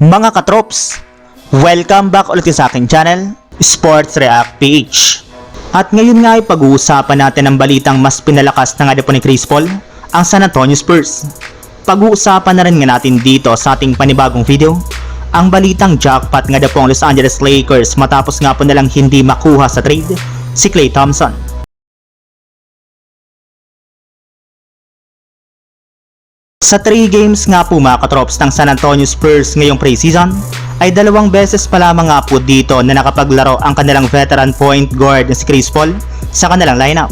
Mga katrops, welcome back ulit sa aking channel, Sports React PH. At ngayon nga ay pag-uusapan natin ang balitang mas pinalakas na nga din po ni Chris Paul, ang San Antonio Spurs. Pag-uusapan na rin nga natin dito sa ating panibagong video, ang balitang jackpot nga po ang Los Angeles Lakers matapos nga po nilang hindi makuha sa trade, si Klay Thompson. Sa 3 games nga po mga katrops ng San Antonio Spurs ngayong preseason, ay dalawang beses pa lamang nga po dito na nakapaglaro ang kanilang veteran point guard na si Chris Paul sa kanilang lineup.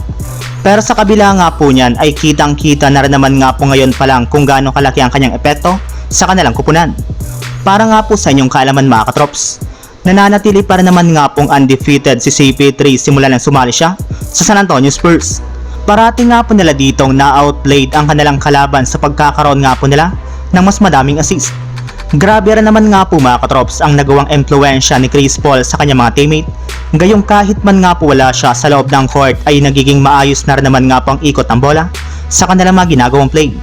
Pero sa kabila nga po niyan ay kitang kita na rin naman nga po ngayon pa lang kung gaano kalaki ang kanyang epekto sa kanilang kupunan. Para nga po sa inyong kaalaman mga katrops, nananatili pa rin naman nga pong undefeated si CP3 simula nang sumali siya sa San Antonio Spurs. Parati nga po nila ditong na-outplayed ang kanilang kalaban sa pagkakaroon nga po nila ng mas madaming assist. Grabe rin naman nga po mga katrops ang nagawang impluensya ni Chris Paul sa kanyang mga teammate. Gayong kahit man nga po wala siya sa loob ng court ay nagiging maayos na rin naman nga po ang ikot ng bola sa kanilang mga ginagawang play.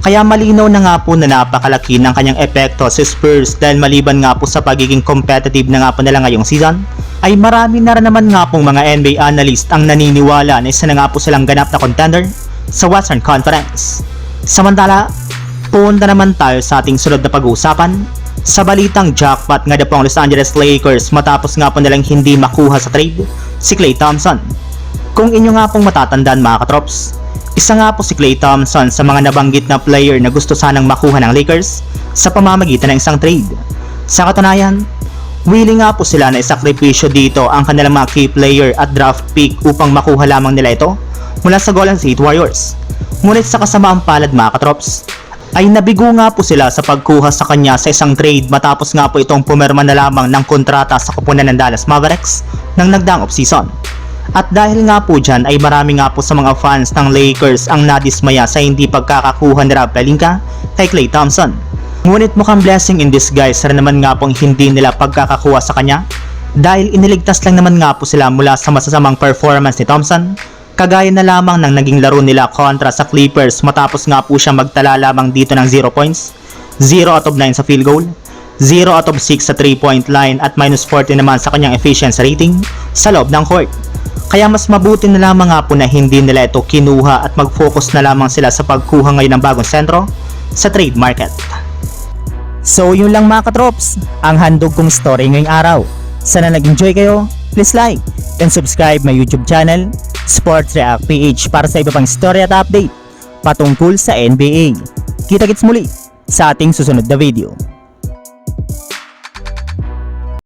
Kaya malinaw na nga po na napakalaki ng kanyang epekto sa Spurs dahil maliban nga po sa pagiging competitive na nga po nila ngayong season, ay marami na rin naman nga pong mga NBA analyst ang naniniwala na isa na nga po silang ganap na contender sa Western Conference. Samantala, punta naman tayo sa ating sunod na pag-uusapan sa balitang jackpot nga na po ang Los Angeles Lakers matapos nga po nilang hindi makuha sa trade si Klay Thompson. Kung inyo nga pong matatandaan mga katrops, isa nga po si Klay Thompson sa mga nabanggit na player na gusto sanang makuha ng Lakers sa pamamagitan ng isang trade. Sa katunayan, willing nga po sila na isakripisyo dito ang kanilang mga key player at draft pick upang makuha lamang nila ito mula sa Golden State Warriors. Ngunit sa kasamaang palad mga katrops, ay nabigo nga po sila sa pagkuha sa kanya sa isang trade matapos nga po itong pumirma na lamang ng kontrata sa kupunan ng Dallas Mavericks ng nagdaang offseason. At dahil nga po dyan ay marami nga po sa mga fans ng Lakers ang nadismaya sa hindi pagkakakuha ni Rob Pelinka kay Klay Thompson. Ngunit mukhang blessing in disguise rin naman nga pong hindi nila pagkakakuha sa kanya dahil iniligtas lang naman nga po sila mula sa masasamang performance ni Thompson kagaya na lamang ng naging laro nila kontra sa Clippers matapos nga po siya magtala lamang dito ng 0 points, 0 out of 9 sa field goal, 0 out of 6 sa 3 point line at minus 40 naman sa kanyang efficiency rating sa loob ng court. Kaya mas mabuti na lamang nga po na hindi nila ito kinuha at mag-focus na lamang sila sa pagkuha ngayon ng bagong sentro sa trade market. So yun lang mga katrops, ang handog kong story ngayong araw. Sana nag-enjoy kayo, please like and subscribe my YouTube channel, Sports React PH para sa iba pang story at update patungkol sa NBA. Kita-kits muli sa ating susunod na video.